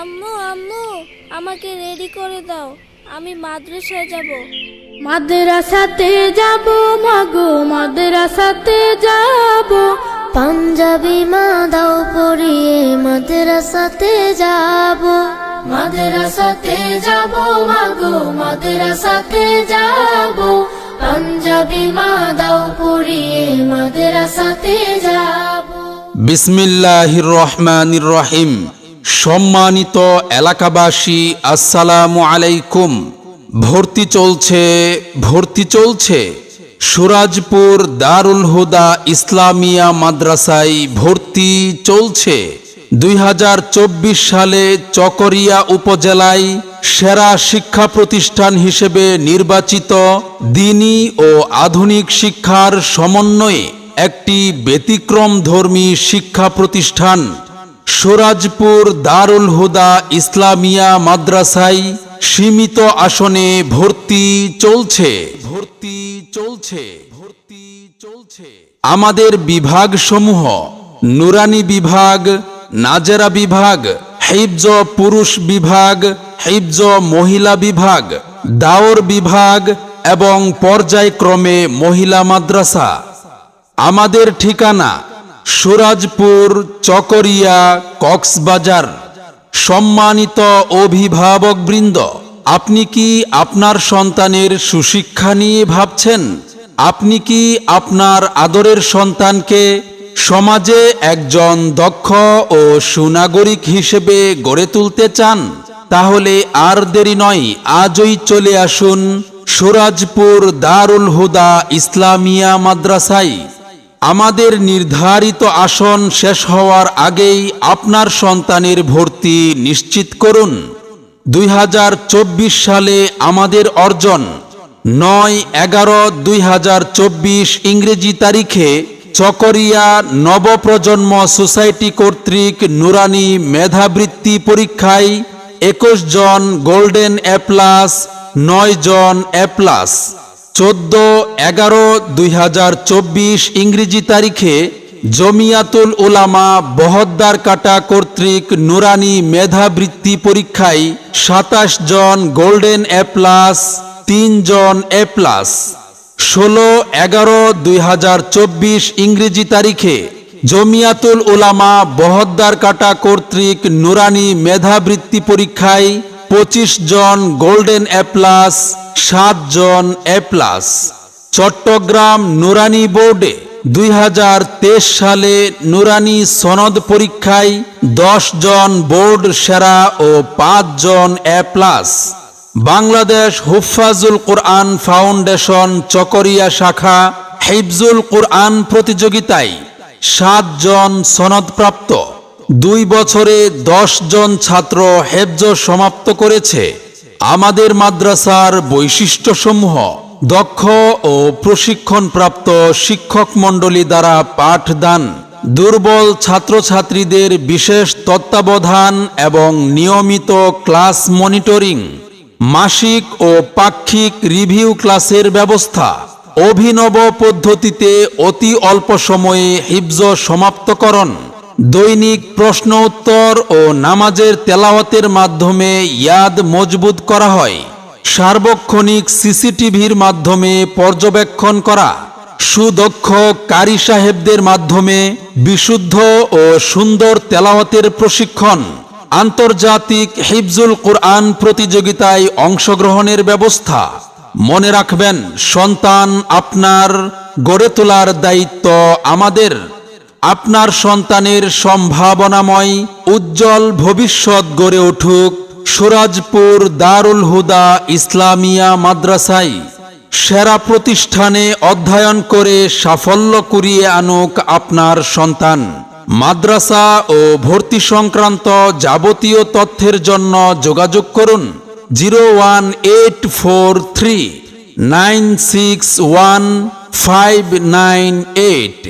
আম্মু আম্মু আমাকে রেডি করে দাও। আমি মাদ্রাসায় যাব। মাদ্রাসাতে যাব মাগো মাদ্রাসাতে যাব। পাঞ্জাবি মা দাও পরিয়ে মাদ্রাসাতে যাব। মাদ্রাসাতে যাব মাগো মাদ্রাসাতে যাব। পাঞ্জাবি মা দাও পরিয়ে মাদ্রাসাতে যাব। বিসমিল্লাহির রহমানির রহিম। সম্মানিত এলাকাবাসী, আসসালামু আলাইকুম। ভর্তি চলছে ভর্তি চলছে সুরাজপুর দারুল হুদা ইসলামিয়া মাদ্রাসায় ভর্তি চলছে। দুই হাজার চব্বিশ সালে চকরিয়া উপজেলায় সেরা শিক্ষা প্রতিষ্ঠান হিসেবে নির্বাচিত দিনী ও আধুনিক শিক্ষার সমন্বয়ে একটি ব্যতিক্রম ধর্মী শিক্ষা প্রতিষ্ঠান। সুরাজপুর দারুল হুদা ইসলামিয়া মাদ্রাসায় সীমিত আসনে ভর্তি চলছে। ভর্তি চলছে। ভর্তি চলছে। আমাদের বিভাগসমূহ, নুরানি বিভাগ, নাজেরা বিভাগ, হিফজ পুরুষ বিভাগ, হিফজ মহিলা বিভাগ, দাওর বিভাগ এবং পর্যায়ক্রমে মহিলা মাদ্রাসা। আমাদের ঠিকানা সুরাজপুর, চকরিয়া, কক্সবাজার। সম্মানিত অভিভাবকবৃন্দ, আপনি কি আপনার সন্তানের সুশিক্ষা নিয়ে ভাবছেন? আপনি কি আপনার আদরের সন্তানকে সমাজে একজন দক্ষ ও সুনাগরিক হিসেবে গড়ে তুলতে চান? তাহলে আর দেরি নয়, আজই চলে আসুন সুরাজপুর দারুল হুদা ইসলামিয়া মাদ্রাসায়। আমাদের নির্ধারিত আসন শেষ হওয়ার আগেই আপনার সন্তানের ভর্তি নিশ্চিত করুন। দুই হাজার চব্বিশ সালে আমাদের অর্জন নয় এগারো দুই ইংরেজি তারিখে চকরিয়া নবপ্রজন্ম সোসাইটি কর্তৃক নুরানি মেধাবৃত্তি পরীক্ষায় একুশ জন গোল্ডেন এ প্লাস, নয় জন এ প্লাস। চোদ্দ এগারো দুই ইংরেজি তারিখে জমিয়াতুল ওলামা বহদ্দার কাটা কর্তৃক নুরানি মেধাবৃত্তি পরীক্ষায় সাতাশ জন গোল্ডেন এ প্লাস, তিন জন এ প্লাস। ষোলো এগারো দুই ইংরেজি তারিখে জমিয়াতুল ওলামা বহদ্দার কাটা কর্তৃক নুরানি মেধাবৃত্তি পরীক্ষায় পঁচিশ জন গোল্ডেন এ প্লাস, সাত জন এ প্লাস। চট্টগ্রাম নুরানি বোর্ডে দুই হাজার তেইশ সালে নুরানি সনদ পরীক্ষায় দশ জন বোর্ড সেরা ও পাঁচ জন A plus. Bangladesh হুফাজুল Quran foundation Chakaria শাখা হিফজুল কোরআন প্রতিযোগিতায় সাত জন সনদপ্রাপ্ত। দুই বছরে দশ জন ছাত্র হেফজ সমাপ্ত করেছে। আমাদের মাদ্রাসার বৈশিষ্ট্যসমূহ, দক্ষ ও প্রশিক্ষণপ্রাপ্ত শিক্ষক মণ্ডলী দ্বারা পাঠদান, দুর্বল ছাত্রছাত্রীদের বিশেষ তত্ত্বাবধান এবং নিয়মিত ক্লাস মনিটরিং, মাসিক ও পাক্ষিক রিভিউ ক্লাসের ব্যবস্থা, অভিনব পদ্ধতিতে অতি অল্প সময়ে হিফজ সমাপ্তকরণ দৈনিক প্রশ্ন উত্তর ও নামাজের তেলাওয়াতের মাধ্যমে ইয়াদ মজবুত করা হয়। সার্বক্ষণিক সিসিটিভির মাধ্যমে পর্যবেক্ষণ করা। সুদক্ষ কারি সাহেবদের মাধ্যমে বিশুদ্ধ ও সুন্দর তেলাওয়াতের প্রশিক্ষণ। আন্তর্জাতিক হিফজুল কোরআন প্রতিযোগিতায় অংশগ্রহণের ব্যবস্থা। মনে রাখবেন, সন্তান আপনার গড়ে তোলার দায়িত্ব আমাদের। আপনার সন্তানের সম্ভাবনাময়, উজ্জ্বল ভবিষ্যৎ গড়ে উঠুক সুরাজপুর দারুল হুদা ইসলামিয়া মাদ্রাসায়। সেরা প্রতিষ্ঠানে অধ্যয়ন করে সাফল্য কুড়িয়ে আনুক আপনার সন্তান। মাদ্রাসা ও ভর্তি সংক্রান্ত যাবতীয় তথ্যের জন্য যোগাযোগ করুন zero one eight four three nine six one five nine eight.